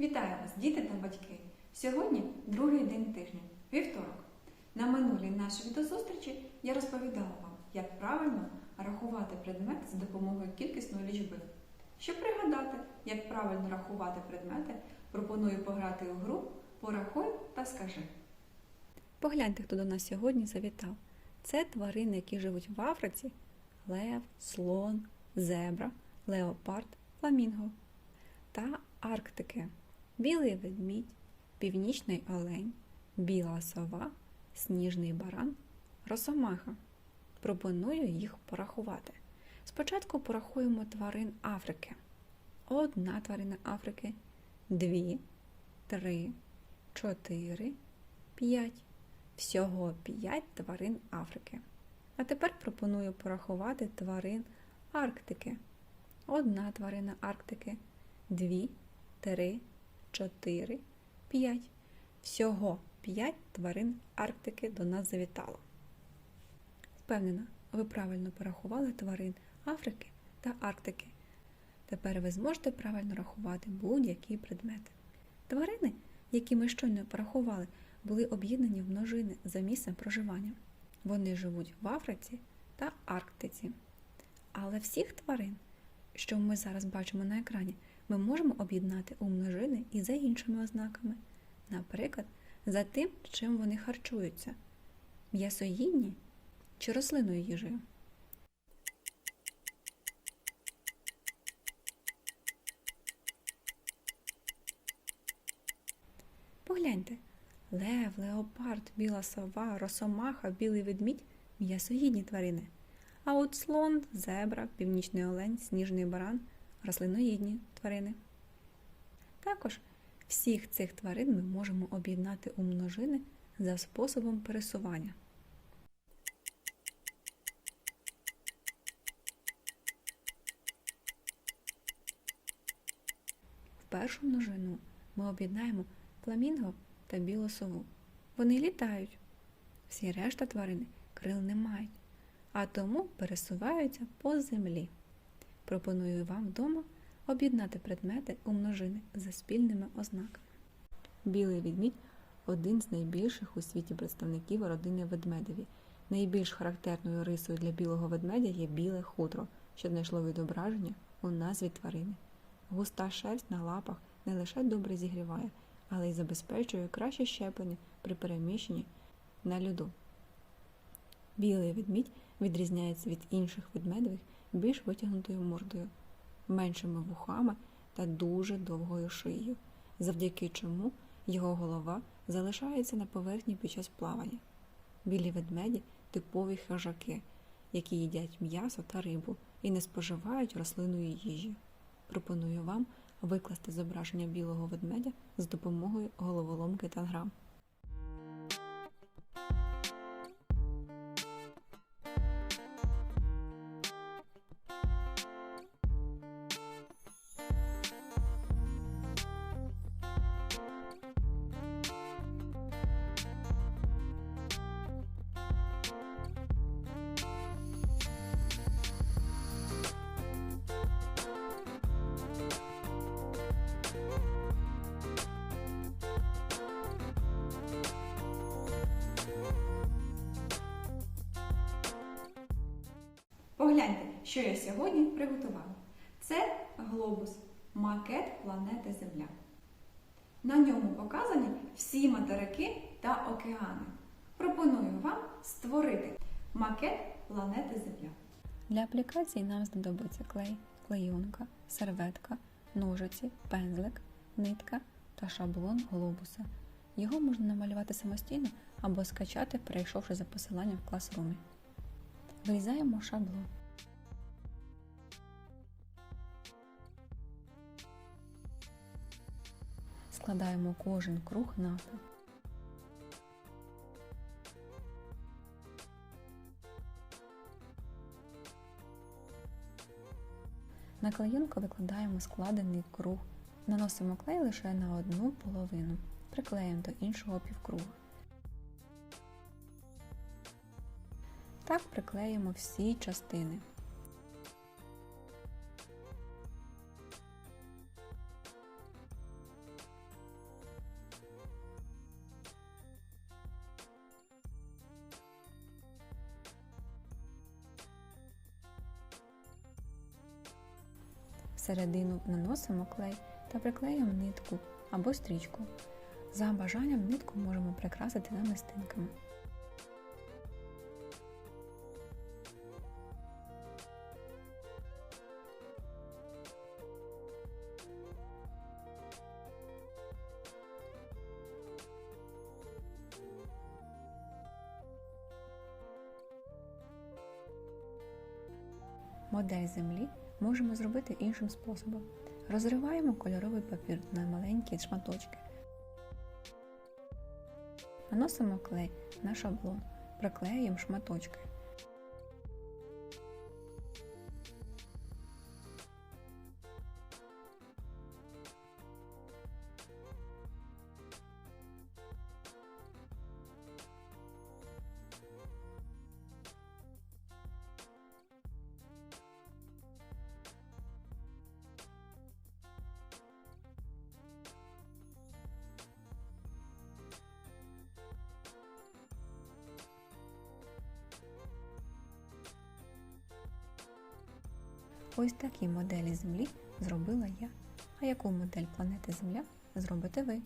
Вітаю вас, діти та батьки! Сьогодні другий день тижня, вівторок. На минулій нашій відеозустрічі я розповідала вам, як правильно рахувати предмети за допомогою кількісної лічби. Щоб пригадати, як правильно рахувати предмети, пропоную пограти у гру Порахуй та скажи. Погляньте, хто до нас сьогодні завітав. Це тварини, які живуть в Африці: лев, слон, зебра, леопард, фламінго та Арктики. Білий ведмідь, північний олень, біла сова, сніжний баран, росомаха. Пропоную їх порахувати. Спочатку порахуємо тварин Африки. Одна тварина Африки, дві, три, чотири, п'ять. Всього п'ять тварин Африки. А тепер пропоную порахувати тварин Арктики. Одна тварина Арктики, дві, три, чотири, п'ять. Всього п'ять тварин Арктики до нас завітало. Впевнена, ви правильно порахували тварин Африки та Арктики. Тепер ви зможете правильно рахувати будь-які предмети. Тварини, які ми щойно порахували, були об'єднані в множини за місцем проживання. Вони живуть в Африці та Арктиці. Але всіх тварин, що ми зараз бачимо на екрані, ми можемо об'єднати у множини і за іншими ознаками. Наприклад, за тим, чим вони харчуються м'ясоїдні чи рослинною їжею. Погляньте, лев, леопард, біла сова, росомаха, білий ведмідь м'ясоїдні тварини. А от слон, зебра, північний олень, сніжний баран рослиноїдні тварини. Також всіх цих тварин ми можемо об'єднати у множини за способом пересування. В першу множину ми об'єднаємо фламінго та білу сову. Вони літають. Всі решта тварини крил не мають, а тому пересуваються по землі. Пропоную вам вдома об'єднати предмети у множини за спільними ознаками. Білий відмідь один з найбільших у світі представників родини ведмедеві. Найбільш характерною рисою для білого ведмедя є біле хутро, що знайшло відображення у назві тварини. Густа шерсть на лапах не лише добре зігріває, але й забезпечує краще щеплення при переміщенні на льоду. Білий ведмідь відрізняється від інших ведмедевих більш витягнутою мордою, меншими вухами та дуже довгою шиєю, завдяки чому його голова залишається на поверхні під час плавання. Білі ведмеді типові хижаки, які їдять м'ясо та рибу і не споживають рослинної їжі. Пропоную вам викласти зображення білого ведмедя з допомогою головоломки та Погляньте, що я сьогодні приготувала. Це глобус, макет планети Земля. На ньому показані всі материки та океани. Пропоную вам створити макет планети Земля. Для аплікації нам знадобиться клей, клейонка, серветка, ножиці, пензлик, нитка та шаблон глобуса. Його можна намалювати самостійно або скачати, перейшовши за посиланням в класрумі. Вирізаємо шаблон. Складаємо кожен круг навпіл. На клеєнку викладаємо складений круг. Наносимо клей лише на одну половину. Приклеїмо до іншого півкруга. Так приклеїмо всі частини. Всередину наносимо клей та приклеїмо нитку або стрічку. За бажанням нитку можемо прикрасити намистинками. Модель землі можемо зробити іншим способом. Розриваємо кольоровий папір на маленькі шматочки. Наносимо клей на шаблон, приклеюємо шматочки. Ось такі моделі Землі зробила я. А яку модель планети Земля зробите ви?